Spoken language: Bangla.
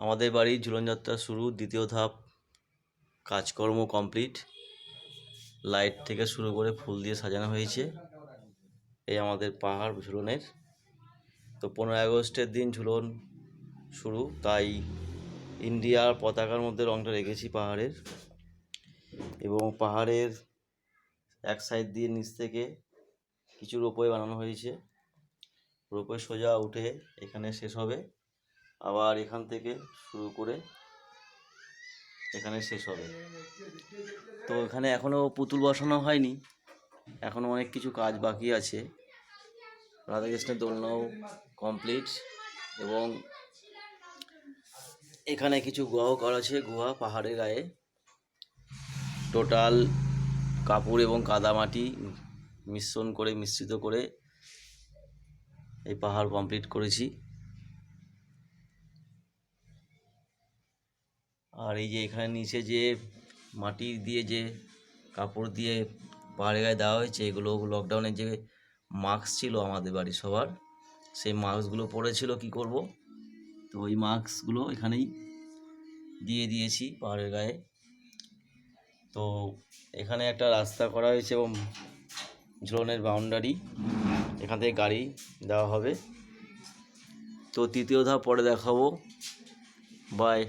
আমাদের বাড়ির ঝুলনযাত্রা শুরু, দ্বিতীয় ধাপ, কাজকর্ম কমপ্লিট লাইট থেকে শুরু করে ফুল দিয়ে সাজানো হয়েছে। এই আমাদের পাহাড় ঝুলনের। তো পনেরোই আগস্টের দিন ঝুলন শুরু, তাই ইন্ডিয়ার পতাকার মধ্যে রংটা রেখেছি পাহাড়ের। এবং পাহাড়ের এক সাইড দিয়ে নিচ থেকে কিছু রোপওয়ে বানানো হয়েছে। রোপওয়ে সোজা উঠে এখানে শেষ হবে। আবার এখান থেকে শুরু করে এখানে শেষ হবে। তো এখানে এখনও পুতুল বসানো হয়নি। এখনও অনেক কিছু কাজ বাকি আছে। রাধাকৃষ্ণের দোলনাও কমপ্লিট এবং এখানে কিছু গুহাও করা আছে। গুহা পাহাড়ের গায়ে। টোটাল কাপড় এবং কাদামাটি মিশ্রণ করে, মিশ্রিত করে এই পাহাড় কমপ্লিট করেছি। আর এই যে এখানে নিচে যে মাটি দিয়ে যে কাপড় দিয়ে পাহাড়ের গায়ে দেওয়া হয়েছে, এগুলো লকডাউনের যে মাস্ক ছিল আমাদের বাড়ির সবার, সেই মাস্কগুলো পড়েছিল কি করব? তো ওই মাস্কগুলো এখানেই দিয়ে দিয়েছি পাহাড়ের গায়ে। তো এখানে একটা রাস্তা করা হয়েছে এবং ঝুলনের বাউন্ডারি এখান থেকে গাড়ি দেওয়া হবে। তো তৃতীয় ধাপ পরে দেখাবো। বাই